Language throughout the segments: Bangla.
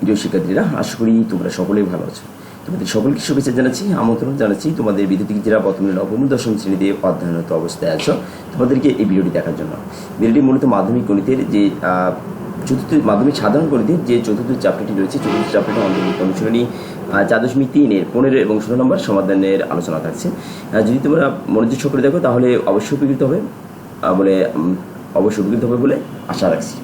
প্রিয় শিক্ষার্থীরা, আশা করি তোমরা সকলেই ভালো আছো। তোমাদের সকলকে শুভেচ্ছা জানাচ্ছি, আমন্ত্রণ জানাচ্ছি। তোমাদের বিদ্যুতিক যারা বর্তমানে নবম, দশম শ্রেণীতে অধ্যয়নরত অবস্থায় আছো, তোমাদেরকে এই ভিডিওটি দেখার জন্য। ভিডিওটি মূলত মাধ্যমিক গণিতের যে চতুর্থ, মাধ্যমিক সাধারণ গণিতের যে চতুর্থ চ্যাপ্টারটি রয়েছে, চতুর্থ চ্যাপ্টারটি অন্তর্ভুক্ত অনুশীলনী চার দশমিক তিনের পনেরো এবং ষোলো নম্বর সমাধানের আলোচনা থাকছে। যদি তোমরা মনোযোগ সহকারে দেখো, তাহলে অবশ্যই উপকৃত হবে বলে অবশ্যই উপকৃত হবে বলে আশা রাখছি।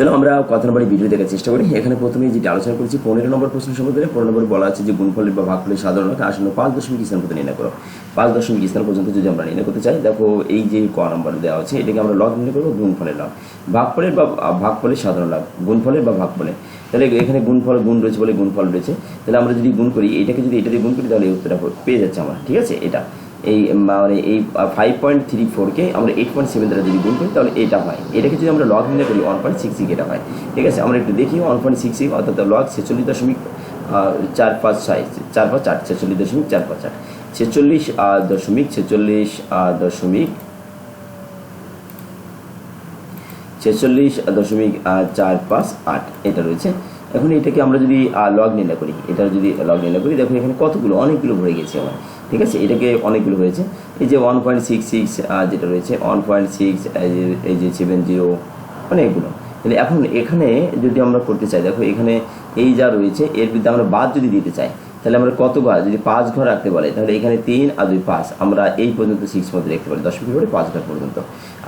চলো আমরা কথা নম্বরে ভিডিও দেখার চেষ্টা করি। এখানে প্রথমে যেটি আলোচনা করেছি, পনেরো নম্বর প্রশ্ন সম্বন্ধে পনেরো নম্বর বলা আছে যে গুণফলের বা ভাগফলের সাধারণ লক্ষ্য আসন্ন পাঁচ দশমিক স্থান পর্যন্ত নির্ণয় করো। পাঁচ দশমিক স্থান পর্যন্ত যদি আমরা নির্ণয় করতে চাই, দেখো এই যে ক নম্বর দেওয়া আছে, এটাকে আমরা লগ নির্ণয় করব, গুণফলের লগ ভাগফলের বা ভাগফলের সাধারণ লাভ গুণফলের বা ভাগফলের। তাহলে এখানে গুণফল, গুণ রয়েছে বলে গুণফল রয়েছে। তাহলে আমরা যদি গুণ করি, এটাকে যদি এটা দিয়ে গুণ করি, তাহলে এই উত্তরটা পেয়ে যাচ্ছে আমরা, ঠিক আছে? এটা। এই মানে এই ফাইভ পয়েন্ট থ্রি ফোরকে আমরা এইট পয়েন্ট সেভেন দ্বারা যদি গুণ করি, তাহলে এটা হয় এটাকে যদি আমরা লগ নির্ণয় করি ওয়ান পয়েন্ট সিক্স সিক্স এটা হয় ঠিক আছে? আমরা একটু দেখি ওয়ান পয়েন্ট সিক্স সিক্স অর্থাৎ লগ ছেচল্লিশ দশমিক চার পাঁচ ছয়, চার পাঁচ চার, ছেচল্লিশ দশমিক চার পাঁচ চার ছেচল্লিশ দশমিক ছেচল্লিশ দশমিক ছেচল্লিশ দশমিক চার পাঁচ আট, এটা রয়েছে। এখন এটাকে আমরা যদি লগ নির্ণয় করি, এটা যদি লগ নির্ণয় করি, দেখো এখানে কতগুলো, অনেকগুলো ভরে গেছে আমার, ঠিক আছে? এটাকে অনেকগুলো হয়েছে। এই যে ওয়ান পয়েন্ট সিক্স সিক্স যেটা রয়েছে ওয়ান পয়েন্ট সিক্স এই যে সেভেন জিরো অনেকগুলো। তাহলে এখন এখানে যদি আমরা করতে চাই, দেখো এখানে এই যা রয়েছে, এর বিরুদ্ধে আমরা বাদ যদি দিতে চাই, তাহলে আমরা কত ঘর যদি পাঁচ ঘর রাখতে বলে, তাহলে এখানে তিন আর দুই পাঁচ, আমরা এই পর্যন্ত সিক্স মধ্যে রাখতে পারি, দশ মিনিট করে পাঁচ ঘর পর্যন্ত।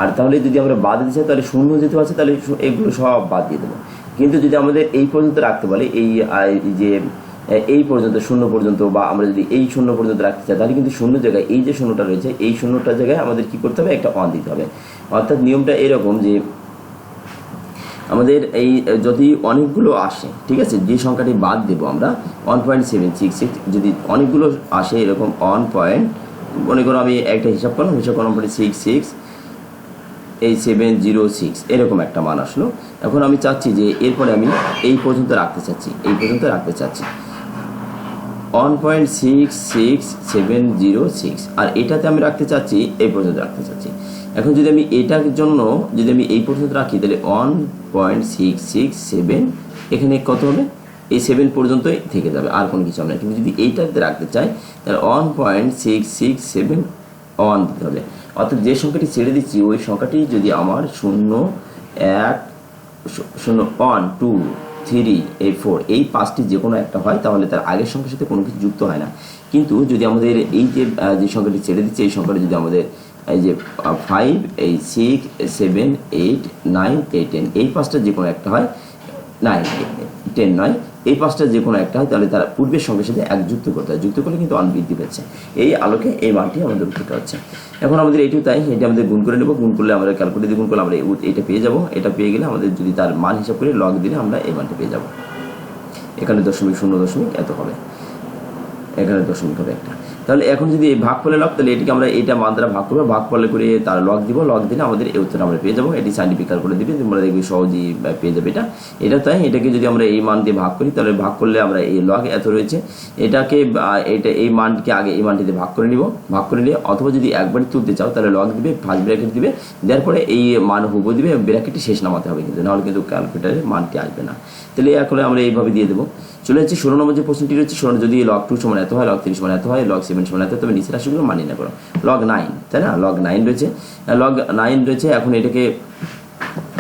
আর তাহলে যদি আমরা বাদ দিতে চাই, তাহলে শূন্য যেহেতু আছে, তাহলে এগুলো সব বাদ দিয়ে দেবো। কিন্তু যদি আমাদের এই পর্যন্ত রাখতে বলে, এই যে এই পর্যন্ত, শূন্য পর্যন্ত, বা আমরা যদি এই শূন্য পর্যন্ত রাখতে চাই, তাহলে কিন্তু শূন্য জায়গায় এই যে শূন্যটা রয়েছে, এই শূন্যটার জায়গায় আমাদের কি করতে হবে? একটা অন দিতে হবে। অর্থাৎ নিয়মটা এরকম যে, আমাদের এই, যদি অনেকগুলো আসে, ঠিক আছে, যে সংখ্যাটি বাদ দেবো আমরা one point seven six six যদি অনেকগুলো আসে এরকম ওয়ান পয়েন্ট মনে করো আমি একটা হিসাব করলাম হিসাব করলাম সিক্স সিক্স এই সেভেন জিরো সিক্স এরকম একটা মান আসলো। এখন আমি চাচ্ছি যে এরপরে আমি এই পর্যন্ত রাখতে চাচ্ছি, এই পর্যন্ত রাখতে চাচ্ছি। One point six six seven zero six আর এটাতে আমি রাখতে চাচ্ছি, এই পর্যন্ত রাখতে চাচ্ছি। এখন যদি আমি এটার জন্য, যদি আমি এই পর্যন্ত রাখি, তাহলে one point six six seven এখানে কত হবে? এই সেভেন পর্যন্তই থেকে যাবে, আর কোনো কিছু হবে না। কিন্তু যদি এইটাতে রাখতে চাই, তাহলে one point six six seven one দিতে হবে অর্থাৎ যে সংখ্যাটি ছেড়ে দিচ্ছি, ওই সংখ্যাটি যদি আমার শূন্য, এক, শূন্য ওয়ান টু থ্রি এই ফোর এই পাঁচটি যে কোনো একটা হয়, তাহলে তার আগের সংখ্যার সাথে কোনো কিছু যুক্ত হয় না। কিন্তু যদি আমাদের এই যে যে সংখ্যাটি ছেড়ে দিচ্ছে, এই সংখ্যাটি যদি আমাদের এই যে ফাইভ এই সিক্স সেভেন এইট নাইন এই টেন এই পাঁচটা যে কোনো একটা হয় নাইন টেন নয় এই পাঁচটা যে কোনো একটা হয়, তাহলে তারা পূর্বের সঙ্গে সাথে এক যুক্ত করতে হয়। যুক্ত করলে কিন্তু অনবৃদ্ধি পাচ্ছে। এই আলোকে এই মানটি আমাদের উপকৃত হচ্ছে। এখন আমাদের এটিও তাই, এটি আমাদের গুণ করে নেব। গুণ করলে আমরা ক্যালকুলেট গুণ করলে আমরা এটা পেয়ে যাব। এটা পেয়ে গেলে আমাদের যদি তার মান হিসাব করে লগ দিলে আমরা এই মানটা পেয়ে যাব। এখানে দশমিক শূন্য দশমিক এত হবে। এখানে দশমিক হবে একটা। তাহলে এখন যদি এই ভাগ ফলে লগ তাহলে এটিকে আমরা এইটা মান দ্বারা ভাগ করব, ভাগ ফলে করে তার লগ দিব লগ দিলে আমাদের এই উত্তর আমরা পেয়ে যাব, এটি সাইন্টিফিক করে দিবে, তোমরা দেখবি সহজেই পেয়ে যাবে এটা। এটা তাই, এটাকে যদি আমরা এই মান দিয়ে ভাগ করি, তাহলে ভাগ করলে আমরা এই লগ এত রয়েছে। এটাকে এটা এই মানটিকে আগে এই মানটিতে ভাগ করে নিব, ভাগ করে নিয়ে অথবা যদি একবারই তুলতে চাও, তাহলে লগ দিবে ফার্স্ট ব্র্যাকেট দিবে, দেওয়ার পরে এই মান হুবো দিবে ব্র্যাকেটটি শেষ নামাতে হবে কিন্তু, নাহলে কিন্তু ক্যালকুলেটারে মানটি আসবে না। তাহলে এখন আমরা এইভাবে দিয়ে দেবো। চলে যাচ্ছে, ষোলো নম্বর যে প্রশ্নটি রয়েছে ষোলো যদি লগ টু সমান এত হয় লগ তিরিশ সমান এত হয় লগ সেভেন সমান এত তবে নিচের রাশিগুলো মানিয়ে না করো লগ নাইন তাই না? লগ নাইন রয়েছে। লগ নাইন রয়েছে, এখন এটাকে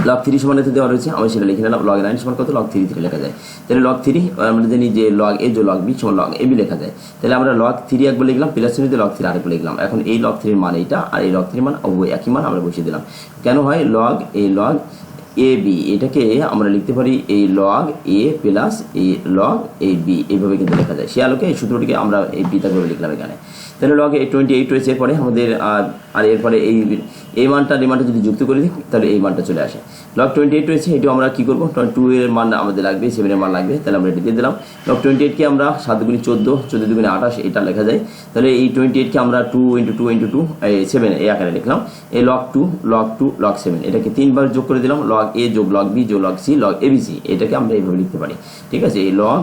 লগ থ্রি সমান এত দেওয়া রয়েছে, আমি সেটা লিখে নিলাম। লগ নাইন সমান কত? লগ থ্রি থ্রি লেখা যায়। তাহলে লগ থ্রি আমরা জানি যে লগ এ যে লগ বি সমান লগ এ বি লেখা যায়। তাহলে আমরা লগ থ্রি একবার লিখলাম প্লাস চিহ্নিতে লগ থ্রি আরেকবার লিখলাম। এখন এই লগ থ্রির মান এইটা, আর এই লগ থ্রির মান ওই একই মান আমরা বসিয়ে দিলাম। কেন হয়? লগ এই লগ এ বি এটাকে আমরা লিখতে পারি এই লগ এ প্লাস এই লগ এ বি এইভাবে কিন্তু লেখা যায়। সে আলোকে এই সূত্রটিকে আমরা এই বিতাভাবে লিখলাম এখানে। তাহলে লগ এই টোয়েন্টি এইট রয়েছে এরপরে আমাদের, আর আর এরপরে এই এই মানটা এই মানটা যদি যুক্ত করে দিই, তাহলে এই মানটা চলে আসে। লগ টোয়েন্টি এইট রয়েছে এটাও আমরা কী করব? টু এর মান আমাদের লাগবে সেভেনের মান লাগবে, তাহলে আমরা এটা দিয়ে দিলাম। লগ টোয়েন্টি এইটকে আমরা সাত দুগুনি চোদ্দ চোদ্দ দুগুনি আঠাশ, এটা লেখা যায়। তাহলে এই টোয়েন্টি এইটকে আমরা two into two into two seven এই আকারে লিখলাম। এই log two log two log seven এটাকে তিনবার যোগ করে দিলাম লগ এ যোগ লগ বি যোগ লগ সি লগ এবিসি এটাকে আমরা এইভাবে লিখতে পারি। ঠিক আছে? এই লগ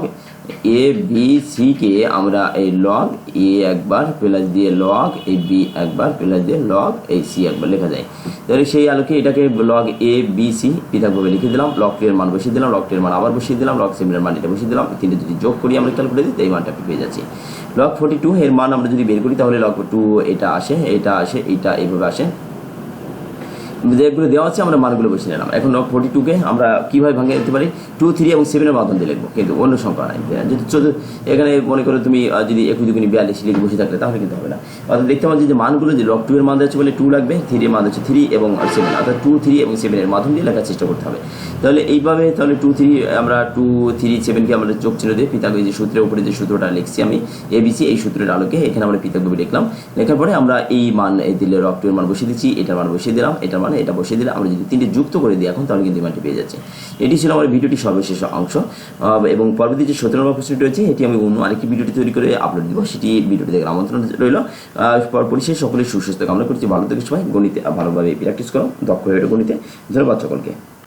এ বি সি কে আমরা এই লগ এ একবার প্লাস দিয়ে লগ এই বি একবার প্লাস দিয়ে লগ এই সি একবার লেখা যায়। তাহলে সেই আলোকে এটাকে লগ এ বি সি পৃথকভাবে লিখে দিলাম। লগ টের মান বসিয়ে দিলাম লগ টের মান আবার বসিয়ে দিলাম লগ সেভেনের মান এটা বসিয়ে দিলাম। তিনটে যদি যোগ করি আমরা ক্যালকুলেট দিই তো এই মানটা পেয়ে যাচ্ছি। লগ ফোর্টি টু এর মান আমরা যদি বের করি, তাহলে লগ টু এটা আসে এটা আসে, এটা এইভাবে আসে। যেগুলো দেওয়া আছে, আমরা মানগুলো বসিয়ে নিলাম। এখন লগ ফোর্টি টুকে আমরা কীভাবে ভাঙে দিতে পারি? টু থ্রি এবং সেভেনের মাধ্যম দিয়ে লিখব, কিন্তু অন্য সংখ্যা নাই। যদি এখানে মনে করো তুমি যদি একুশ দুগুনি বিয়াল্লিশ লিখে বসে থাকলে, তাহলে কিন্তু হবে না। অর্থাৎ দেখতে পাচ্ছি যে মানগুলো যে লগ টু এর মান আছে বলে টু লাগবে থ্রি এর মান হচ্ছে থ্রি এবং সেভেন অর্থাৎ টু থ্রি এবং সেভেনের মাধ্যম দিয়ে লেখার চেষ্টা করতে হবে। তাহলে এইভাবে তাহলে টু থ্রি আমরা টু থ্রি সেভেনকে আমরা চোখ চিহ্ন দিয়ে পৃথক যে সূত্রের উপরে যে সূত্রটা লিখছি আমি এবিসি এই সূত্রের আলোকে এখানে আমরা পৃথকভাবে লিখলাম লেখার পরে আমরা এই মান দিলে লগ টু এর মান বসিয়ে দিচ্ছি, এটার মান বসিয়ে দিলাম, এটার মানে এটা বসিয়ে দিলে আমরা যদি তিনটে যুক্ত করে দিই এখন, তাহলে কিন্তু মানটি পেয়ে যাচ্ছে। এটি ছিল আমার ভিডিওটি সর্বশেষ অংশ। এবং পরবর্তী যে সতেরো নম্বর প্রশ্নটি রয়েছে, এটি আমি অন্য আরেকটি ভিডিওটি তৈরি করে আপলোড দিব। সেটি ভিডিওটি দেখার আমন্ত্রণ রইল। পরিশেষ সকলের সুস্বাস্থ্য কামনা করছি। ভালো থেকে সবাই। গণিতে ভালোভাবে প্র্যাকটিস করো। দক্ষ হয়ে গণিতে। ধন্যবাদ সকলকে।